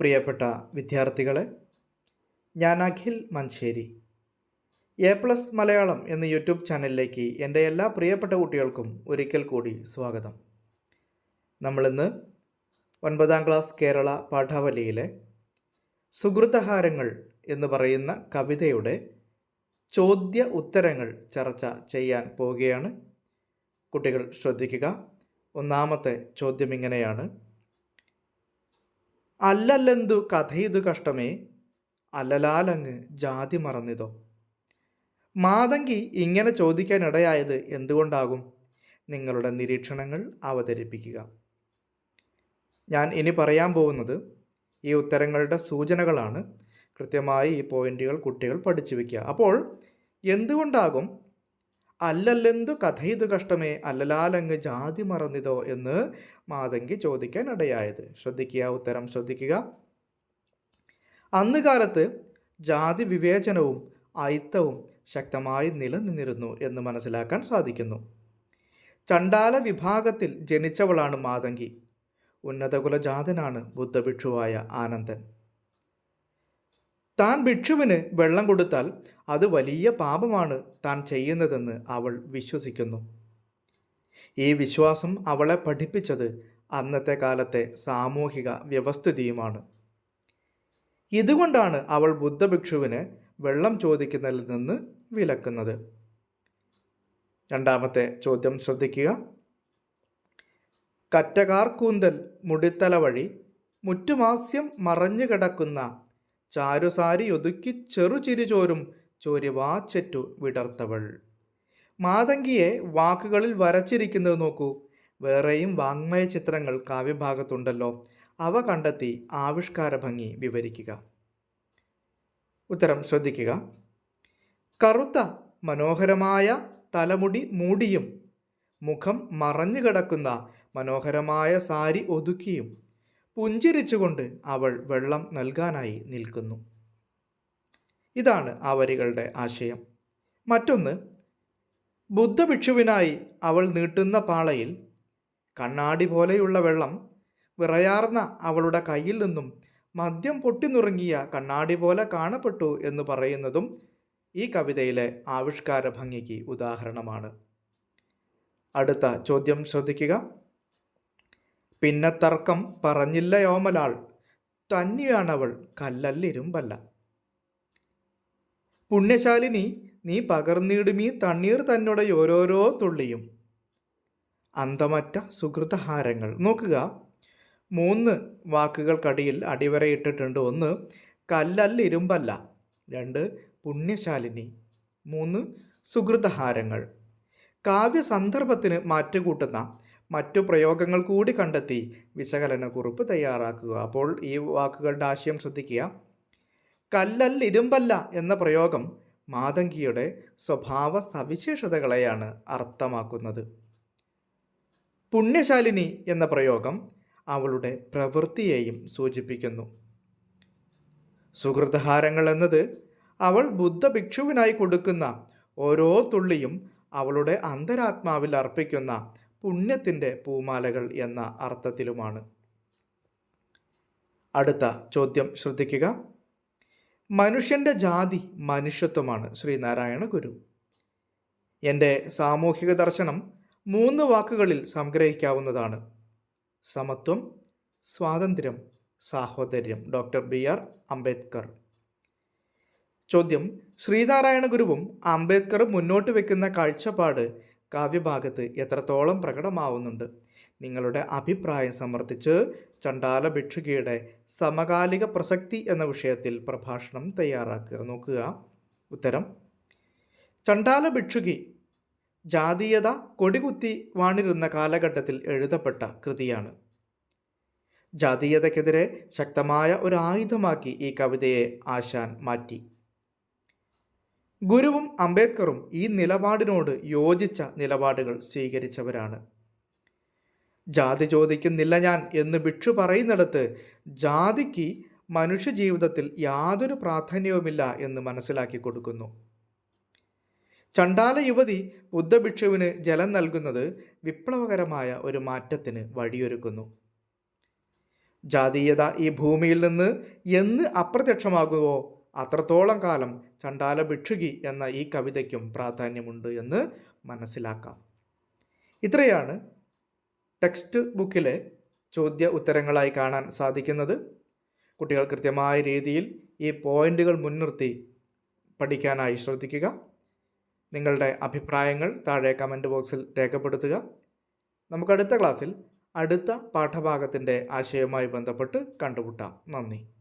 പ്രിയപ്പെട്ട വിദ്യാർത്ഥികളെ ഞാൻ അഖിൽ മഞ്ചേരി എ പ്ലസ് മലയാളം എന്ന യൂട്യൂബ് ചാനലിലേക്ക് എന്റെ എല്ലാ പ്രിയപ്പെട്ട കുട്ടികൾക്കും ഒരിക്കൽ കൂടി സ്വാഗതം. നമ്മളിന്ന് ഒൻപതാം ക്ലാസ് കേരള പാഠാവലിയിലെ സുഹൃതഹാരങ്ങൾ എന്ന് പറയുന്ന കവിതയുടെ ചോദ്യ ഉത്തരങ്ങൾ ചർച്ച ചെയ്യാൻ പോവുകയാണ്. കുട്ടികൾ ശ്രദ്ധിക്കുക. ഒന്നാമത്തെ ചോദ്യം ഇങ്ങനെയാണ്. അല്ലല്ലെന്തു കഥയിതു കഷ്ടമേ? അല്ലലാലങ്ങ് ജാതി മറന്നിതോ? മാതങ്കി ഇങ്ങനെ ചോദിക്കാനിടയായത് എന്തുകൊണ്ടാകും? നിങ്ങളുടെ നിരീക്ഷണങ്ങൾ അവതരിപ്പിക്കുക. ഞാൻ ഇനി പറയാൻ പോകുന്നത് ഈ ഉത്തരങ്ങളുടെ സൂചനകളാണ്. കൃത്യമായി ഈ പോയിന്റുകൾ കുട്ടികൾ പഠിച്ചു വയ്ക്കുക അപ്പോൾ എന്തുകൊണ്ടാകും അല്ലല്ലെന്തു കഥയിതു കഷ്ടമേ അല്ലലാലങ്ങ് ജാതി മറന്നിതോ എന്ന് മാതങ്കി ചോദിക്കാൻ ഇടയായത് ശ്രദ്ധിക്കുക ഉത്തരം ശ്രദ്ധിക്കുക. അന്ന് കാലത്ത് ജാതി വിവേചനവും അയിത്തവും ശക്തമായി നിലനിന്നിരുന്നു എന്ന് മനസ്സിലാക്കാൻ സാധിക്കുന്നു. ചണ്ടാല വിഭാഗത്തിൽ ജനിച്ചവളാണ് മാതങ്കി. ഉന്നതകുലജാതനാണ് ബുദ്ധഭിക്ഷുവായ ആനന്ദൻ. താൻ ഭിക്ഷുവിന് വെള്ളം കൊടുത്താൽ അത് വലിയ പാപമാണ് താൻ ചെയ്യുന്നതെന്ന് അവൾ വിശ്വസിക്കുന്നു. ഈ വിശ്വാസം അവളെ പഠിപ്പിച്ചത് അന്നത്തെ കാലത്തെ സാമൂഹിക വ്യവസ്ഥിതിയുമാണ്. ഇതുകൊണ്ടാണ് അവൾ ബുദ്ധഭിക്ഷുവിന് വെള്ളം ചോദിക്കുന്നതിൽ നിന്ന് വിലക്കുന്നത്. രണ്ടാമത്തെ ചോദ്യം ശ്രദ്ധിക്കുക. കറ്റകാർ കൂന്തൽ മുടിത്തല വഴി മുറ്റുമാസ്യം മറഞ്ഞു കിടക്കുന്ന ചാരുസാരി ഒതുക്കി ചെറുചിരി ചോരും ചോരിവാച്ചറ്റു വിടർത്തവൾ. മാതങ്കിയെ വാക്കുകളിൽ വരച്ചിരിക്കുന്നത് നോക്കൂ. വേറെയും വാങ്മയ ചിത്രങ്ങൾ കാവ്യഭാഗത്തുണ്ടല്ലോ. അവ കണ്ടെത്തി ആവിഷ്കാര ഭംഗി വിവരിക്കുക. ഉത്തരം ശ്രദ്ധിക്കുക. കറുത്ത മനോഹരമായ തലമുടി മൂടിയും മുഖം മറഞ്ഞു കിടക്കുന്ന മനോഹരമായ സാരി ഒതുക്കിയും പുഞ്ചിരിച്ചുകൊണ്ട് അവൾ വെള്ളം നൽകാനായി നിൽക്കുന്നു. ഇതാണ് ആ വരികളുടെ ആശയം. മറ്റൊന്ന് ബുദ്ധഭിക്ഷുവിനായി അവൾ നീട്ടുന്ന പാളയിൽ കണ്ണാടി പോലെയുള്ള വെള്ളം വിറയാർന്ന അവളുടെ കയ്യിൽ നിന്നും മദ്യം പൊട്ടിനുറങ്ങിയ കണ്ണാടി പോലെ കാണപ്പെട്ടു എന്ന് പറയുന്നതും ഈ കവിതയിലെ ആവിഷ്കാര ഭംഗിക്ക് ഉദാഹരണമാണ്. അടുത്ത ചോദ്യം ശ്രദ്ധിക്കുക. പിന്നെ തർക്കം പറഞ്ഞില്ല യോമലാൾ. തന്നെയാണവൾ കല്ലല്ലിരുമ്പല്ല. പുണ്യശാലിനി നീ പകർന്നിടുമീ തണ്ണീർ തന്നോടെ ഓരോരോ തുള്ളിയും. അന്തമറ്റ സുഹൃതഹാരങ്ങൾ. നോക്കുക. മൂന്ന് വാക്കുകൾക്കടിയിൽ അടിവരയിട്ടിട്ടുണ്ട്. ഒന്ന് കല്ലല്ലിരുമ്പല്ല. രണ്ട് പുണ്യശാലിനി. മൂന്ന് സുഹൃതഹാരങ്ങൾ. കാവ്യ സന്ദർഭത്തിന് മാറ്റുകൂട്ടുന്ന മറ്റു പ്രയോഗങ്ങൾ കൂടി കണ്ടെത്തി വിശകലന കുറിപ്പ് തയ്യാറാക്കുക. അപ്പോൾ ഈ വാക്കുകളുടെ ആശയം ശ്രദ്ധിക്കുക. കല്ലല്ല ഇരുമ്പല്ല എന്ന പ്രയോഗം മാതങ്കിയുടെ സ്വഭാവ സവിശേഷതകളെയാണ് അർത്ഥമാക്കുന്നത്. പുണ്യശാലിനി എന്ന പ്രയോഗം അവളുടെ പ്രവൃത്തിയെയും സൂചിപ്പിക്കുന്നു. സുഹൃതഹാരങ്ങൾ എന്നത് അവൾ ബുദ്ധഭിക്ഷുവിനായി കൊടുക്കുന്ന ഓരോ തുള്ളിയും അവളുടെ അന്തരാത്മാവിൽ അർപ്പിക്കുന്ന പുണ്യത്തിന്റെ പൂമാലകൾ എന്ന അർത്ഥത്തിലുമാണ്. അടുത്ത ചോദ്യം ശ്രദ്ധിക്കുക. മനുഷ്യന്റെ ജാതി മനുഷ്യത്വമാണ്. ശ്രീനാരായണ ഗുരു. എന്റെ സാമൂഹിക ദർശനം മൂന്ന് വാക്കുകളിൽ സംഗ്രഹിക്കാവുന്നതാണ്. സമത്വം സ്വാതന്ത്ര്യം സാഹോദര്യം. Doctor B R Ambedkar. ചോദ്യം. ശ്രീനാരായണ ഗുരുവും അംബേദ്കറും മുന്നോട്ട് വെക്കുന്ന കാഴ്ചപ്പാട് കാവ്യഭാഗത്ത് എത്രത്തോളം പ്രകടമാവുന്നുണ്ട്? നിങ്ങളുടെ അഭിപ്രായം സമർത്ഥിച്ച് ചണ്ടാല ഭിക്ഷുകിയുടെ സമകാലിക പ്രസക്തി എന്ന വിഷയത്തിൽ പ്രഭാഷണം തയ്യാറാക്കുക. നോക്കുക. ഉത്തരം. ചണ്ടാല ഭിക്ഷുകി ജാതീയത കൊടികുത്തി വാണിരുന്ന കാലഘട്ടത്തിൽ എഴുതപ്പെട്ട കൃതിയാണ്. ജാതീയതയ്ക്കെതിരെ ശക്തമായ ഒരു ആയുധമാക്കി ഈ കവിതയെ ആശാൻ മാറ്റി. ഗുരുവും അംബേദ്കറും ഈ നിലപാടിനോട് യോജിച്ച നിലപാടുകൾ സ്വീകരിച്ചവരാണ്. ജാതി ചോദിക്കുന്നില്ല ഞാൻ എന്ന് ഭിക്ഷു പറയുന്നിടത്ത് ജാതിക്ക് മനുഷ്യജീവിതത്തിൽ യാതൊരു പ്രാധാന്യവുമില്ല എന്ന് മനസ്സിലാക്കി കൊടുക്കുന്നു. ചണ്ടാല യുവതി ബുദ്ധഭിക്ഷുവിന് ജലം നൽകുന്നത് വിപ്ലവകരമായ ഒരു മാറ്റത്തിന് വഴിയൊരുക്കുന്നു. ജാതീയത ഈ ഭൂമിയിൽ നിന്ന് എന്ന് അപ്രത്യക്ഷമാകുമോ അത്രത്തോളം കാലം ചണ്ടാല ഭിക്ഷുകി എന്ന ഈ കവിതയ്ക്കും പ്രാധാന്യമുണ്ട് എന്ന് മനസ്സിലാക്കാം. ഇത്രയാണ് ടെക്സ്റ്റ് ബുക്കിലെ ചോദ്യ ഉത്തരങ്ങളായി കാണാൻ സാധിക്കുന്നത്. കുട്ടികൾ കൃത്യമായ രീതിയിൽ ഈ പോയിന്റുകൾ മുൻനിർത്തി പഠിക്കാനായി ശ്രദ്ധിക്കുക. നിങ്ങളുടെ അഭിപ്രായങ്ങൾ താഴെ കമന്റ് ബോക്സിൽ രേഖപ്പെടുത്തുക. നമുക്കടുത്ത ക്ലാസ്സിൽ അടുത്ത പാഠഭാഗത്തിന്റെ ആശയവുമായി ബന്ധപ്പെട്ട് കണ്ടുമുട്ടാം. നന്ദി.